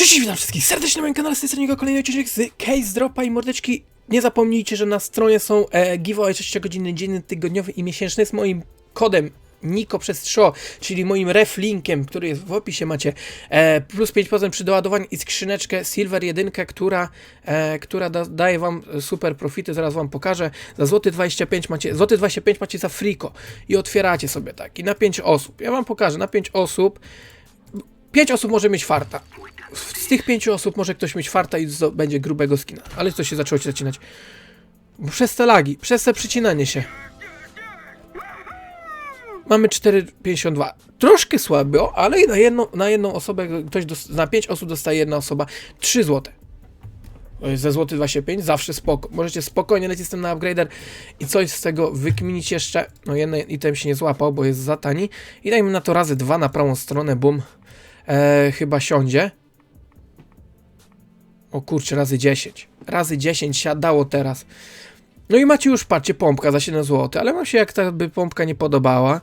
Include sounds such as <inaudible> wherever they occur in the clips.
Cześć, witam wszystkich serdecznie na moim kanale, z tej strony kolejny odcinek z Case Dropa i mordeczki. Nie zapomnijcie, że na stronie są e, giveaway 6-godzinny, dzienny, tygodniowy i miesięczny z moim kodem Niko przez Szo, czyli moim ref linkiem, który jest w opisie macie, e, plus 5% przy doładowaniu i skrzyneczkę Silver 1, która, e, która da, daje wam super profity, zaraz wam pokażę. Za złoty 25 macie, złoty 25 macie za friko i otwieracie sobie tak i na 5 osób. Ja wam pokażę, na 5 osób 5 osób może mieć farta. Z tych 5 osób może ktoś mieć farta i będzie grubego skina. Ale to się zaczęło ci zacinać. Przez te lagi, przez te przycinanie się. Mamy 4,52. Troszkę słabo, ale na jedną, na jedną osobę, ktoś na 5 osób dostaje jedna osoba 3 złote. Ze złoty 25, zawsze spoko. Możecie spokojnie lecieć z tym na upgrader i coś z tego wykminić jeszcze. No jeden item się nie złapał, bo jest za tani. I dajmy na to razy dwa na prawą stronę, bum. E, chyba siądzie. O kurczę, razy 10. Razy 10 siadało teraz. No i macie już, patrzcie, pompka za 7 zł, ale wam się jak ta by pompka nie podobała,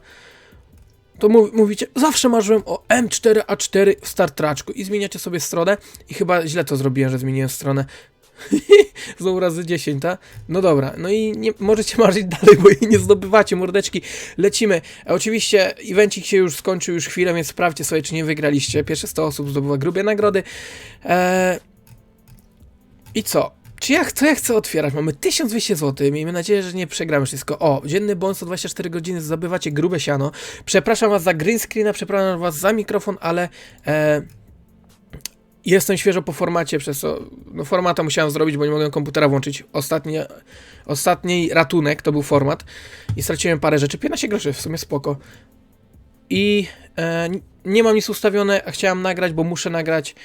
to mów, mówicie, zawsze marzyłem o M4A4 w startraczku i zmieniacie sobie stronę i chyba źle to zrobiłem, że zmieniłem stronę. <laughs> Znowu razy 10, ta? No dobra, no i nie, możecie marzyć dalej, bo jej nie zdobywacie, mordeczki. Lecimy. A oczywiście evencik się już skończył już chwilę, więc sprawdźcie sobie, czy nie wygraliście. Pierwsze 100 osób zdobywa grube nagrody. Eee... I co? Czy ja, co ja chcę otwierać? Mamy 1200 zł. Miejmy nadzieję, że nie przegramy wszystko. O, dzienny bonus o 24 godziny, zdobywacie grube siano. Przepraszam was za green screena, przepraszam was za mikrofon, ale e, jestem świeżo po formacie, przez co no, formata musiałem zrobić, bo nie mogłem komputera włączyć. Ostatni, ostatni ratunek to był format i straciłem parę rzeczy. 15 groszy, w sumie spoko. I e, nie mam nic ustawione, a chciałem nagrać, bo muszę nagrać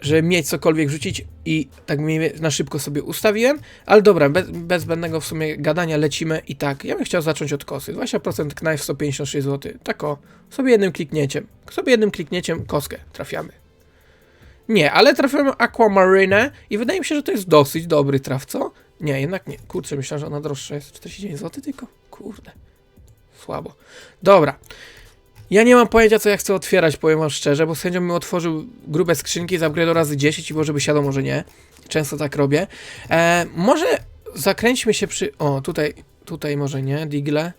żeby mieć cokolwiek wrzucić i tak na szybko sobie ustawiłem, ale dobra, bez, bez zbędnego w sumie gadania lecimy i tak, ja bym chciał zacząć od kosy, 20% knife 156 zł, tak o, sobie jednym kliknięciem, sobie jednym kliknięciem koskę. Trafiamy. Nie, ale trafiamy Aquamarine i wydaje mi się, że to jest dosyć dobry traf, co? Nie, jednak nie, kurczę, myślałem, że ona droższa jest, 49 zł tylko, kurde, słabo. Dobra, ja nie mam pojęcia, co ja chcę otwierać, powiem wam szczerze, bo z chęcią bym otworzył grube skrzynki, zapgradał razy 10 i może by siadło, może nie. Często tak robię. E, może zakręćmy się przy... O, tutaj, tutaj może nie, digle.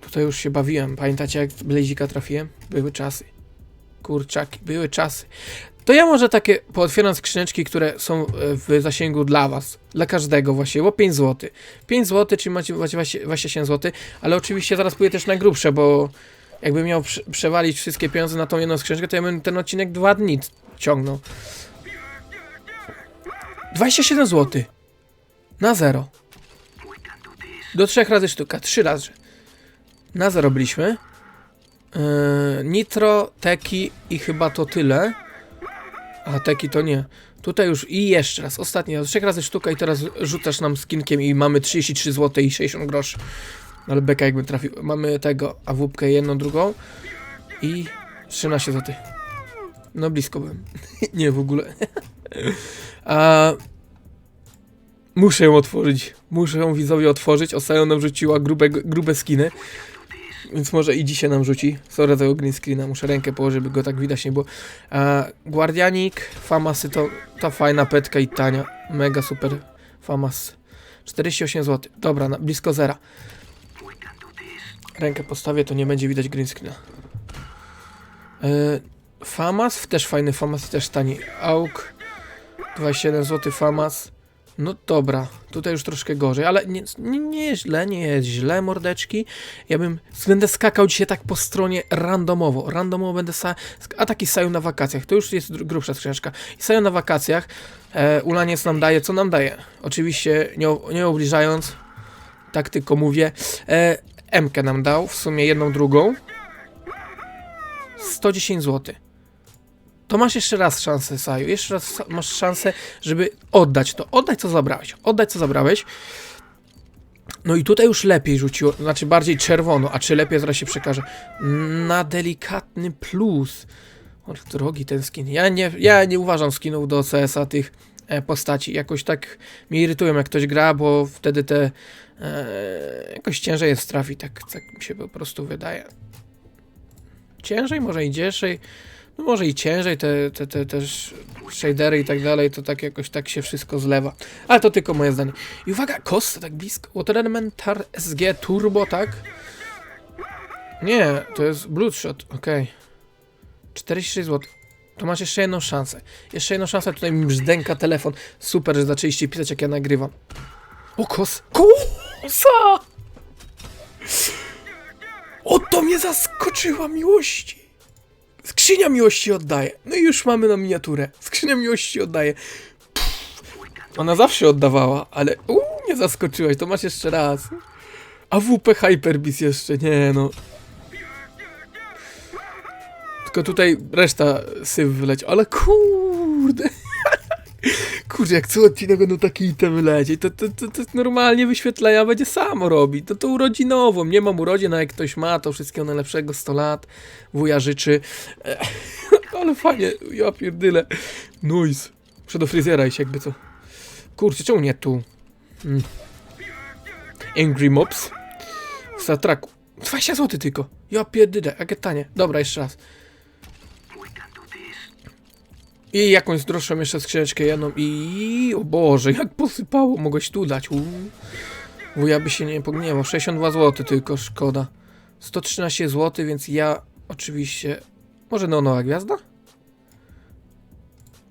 Tutaj już się bawiłem. Pamiętacie, jak Blazika trafiłem? Były czasy. Kurczaki, były czasy. To ja może takie pootwieram skrzyneczki, które są e, w zasięgu dla was. Dla każdego właśnie, bo 5 zł. 5 zł, czyli macie macie 27 zł, ale oczywiście zaraz pójdę też na grubsze, bo jakbym miał prze- przewalić wszystkie pieniądze na tą jedną skrzynkę, to ja bym ten odcinek dwa dni ciągnął. 27 zł. Na zero. Do trzech razy sztuka, trzy razy. Na zero byliśmy. Yy, nitro, teki i chyba to tyle. A teki to nie. Tutaj już i jeszcze raz, ostatni raz, trzech razy sztuka i teraz rzucasz nam skinkiem i mamy 33 zł i 60 groszy. Ale beka jakby trafił. Mamy tego AWP jedną, drugą i 13 zł. No blisko byłem. <laughs> nie w ogóle. <laughs> A... Muszę ją otworzyć. Muszę ją widzowie otworzyć. Ostatnio nam rzuciła grube, grube skiny. Więc może i dzisiaj nam rzuci. Sorry za green screena. Muszę rękę położyć, żeby go tak widać nie było. A, Guardianik, Famasy to ta fajna petka i tania. Mega super Famas. 48 zł. Dobra, na, blisko zera. Rękę postawię, to nie będzie widać green screena. Yy, Famas, też fajny Famas, też tani. Auk, 27 zł Famas. No dobra, tutaj już troszkę gorzej, ale nie, nie, nie jest źle, nie jest źle, mordeczki. Ja bym, będę skakał dzisiaj tak po stronie randomowo. Randomowo będę sa, a taki saju na wakacjach, to już jest grubsza skrzyneczka. I saju na wakacjach, e, Ulaniec nam daje, co nam daje? Oczywiście nie, nie obliżając, tak tylko mówię. E, M-kę nam dał, w sumie jedną, drugą. 110 zł. To masz jeszcze raz szansę, Saju. Jeszcze raz masz szansę, żeby oddać to. Oddać, co zabrałeś. Oddać, co zabrałeś. No i tutaj już lepiej rzuciło, znaczy bardziej czerwono, a czy lepiej zaraz się przekaże. Na delikatny plus. O, drogi ten skin. Ja nie, ja nie uważam skinów do CS-a tych postaci. Jakoś tak mnie irytują, jak ktoś gra, bo wtedy te e, jakoś ciężej jest trafić. Tak, tak mi się po prostu wydaje. Ciężej, może i ciężej. No może i ciężej, te, te, te też shadery i tak dalej, to tak jakoś tak się wszystko zlewa. Ale to tylko moje zdanie. I uwaga, kos tak blisko. Water Elementar SG Turbo, tak? Nie, to jest Bloodshot, okej. 46 zł. To masz jeszcze jedną szansę. Jeszcze jedną szansę, tutaj mi brzdęka telefon. Super, że zaczęliście pisać jak ja nagrywam. O, kos. Kosa! Oto mnie zaskoczyła miłości. Skrzynia miłości oddaje. No i już mamy na miniaturę. Skrzynia miłości oddaje. Ona zawsze oddawała, ale uuu, mnie zaskoczyłaś, to masz jeszcze raz. AWP Hyperbis jeszcze, nie no. Tylko tutaj reszta syf wyleci, ale kurde. <laughs> Kurde, jak co odcinek będą takie itemy lecieć, to, to, to, to normalnie wyświetlenia będzie samo robić. To to urodzinową, nie mam urodzin, a jak ktoś ma, to wszystkiego najlepszego, 100 lat, wuja życzy. E, <laughs> Ale fajnie, ja pierdyle. Noise. Muszę do fryzjera iść jakby co. Kurczę, czemu nie tu? Hmm. Angry Mobs. W Star Treku. 20 zł tylko. Ja pierdyle, jakie tanie. Dobra, jeszcze raz. I jakąś droższą jeszcze skrzyneczkę jedną i... O Boże, jak posypało, mogłeś tu dać. Uuu. By się nie pogniewał. 62 zł tylko, szkoda. 113 zł, więc ja oczywiście... Może neonowa gwiazda?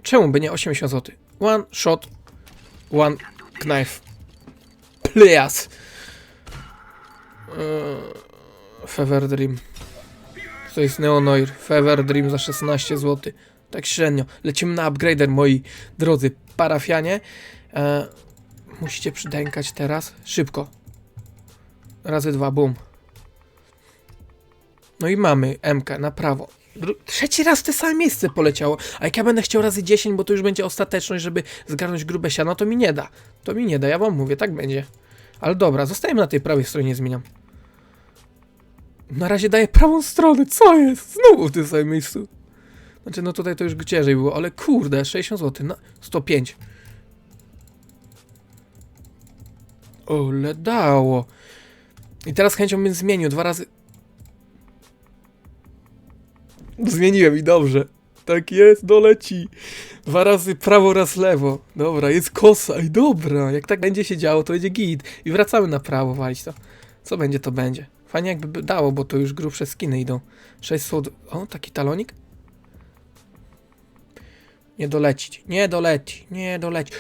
Czemu by nie 80 zł? One shot, one knife. Please. Eee, Fever Dream. To jest Neonoir. Fever Dream za 16 zł. Tak średnio. Lecimy na upgrader, moi drodzy parafianie. E, musicie przydękać teraz. Szybko. Razy dwa, bum. No i mamy MK na prawo. Trzeci raz w te same miejsce poleciało. A jak ja będę chciał razy 10, bo to już będzie ostateczność, żeby zgarnąć grube siano, to mi nie da. To mi nie da, ja wam mówię, tak będzie. Ale dobra, zostajemy na tej prawej stronie, nie zmieniam. Na razie daję prawą stronę, co jest? Znowu w tym samym miejscu. Znaczy, no tutaj to już ciężej było, ale kurde, 60 zł, na 105. Ole dało. I teraz chęcią bym zmienił dwa razy. Zmieniłem i dobrze. Tak jest, doleci. Dwa razy prawo, raz lewo. Dobra, jest kosa. I dobra, jak tak będzie się działo, to będzie git. I wracamy na prawo, walić to. Co będzie, to będzie. Fajnie jakby by dało, bo to już grubsze skiny idą. 6 zł. O, taki talonik? Nie dolecić. Nie doleci. Nie doleci.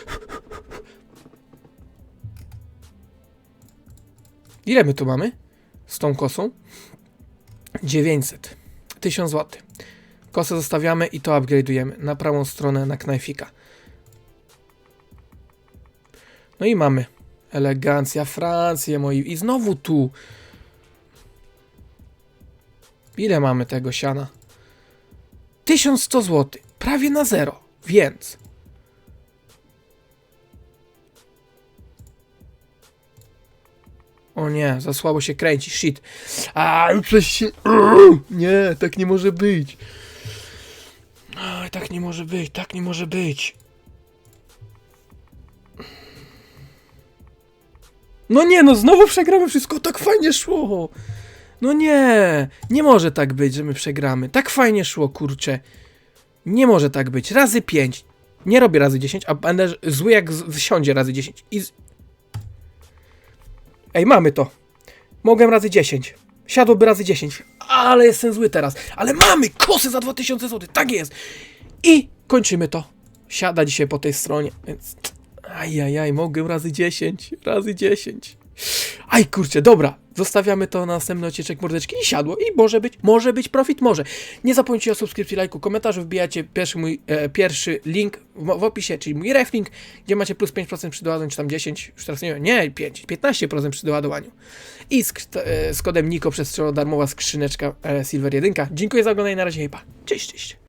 Ile my tu mamy? Z tą kosą? 900. 1000 zł. Kosę zostawiamy i to upgrade'ujemy na prawą stronę na knajfika. No i mamy elegancja, Francję moi. I znowu tu. Ile mamy tego siana? 1100 zł. Prawie na zero. Więc. O nie, za słabo się kręci. Shit. A, coś się. Nie, tak nie może być. Tak nie może być, tak nie może być. No nie, no znowu przegramy wszystko, tak fajnie szło. No nie, nie może tak być, że my przegramy. Tak fajnie szło, kurczę. Nie może tak być. Razy 5. Nie robię razy 10, a będę zły jak wsiądzie razy 10. I z... Ej, mamy to. Mogłem razy 10. Siadłoby razy 10. Ale jestem zły teraz. Ale mamy kosy za 2000 zł. Tak jest. I kończymy to. Siada dzisiaj po tej stronie, więc... Ajajaj, mogłem razy 10. Razy 10. Aj kurczę, dobra. Zostawiamy to na następny odcinek mordeczki i siadło. I może być, może być profit, może. Nie zapomnijcie o subskrypcji, lajku, komentarzu. Wbijacie pierwszy mój, e, pierwszy link w, w opisie, czyli mój reflink, gdzie macie plus 5% przy doładowaniu, czy tam 10, już teraz nie wiem, nie 5, 15% przy doładowaniu. I z, e, z kodem NIKO przez darmowa skrzyneczka e, Silver 1. Dziękuję za oglądanie, na razie, hejpa. Cześć, cześć.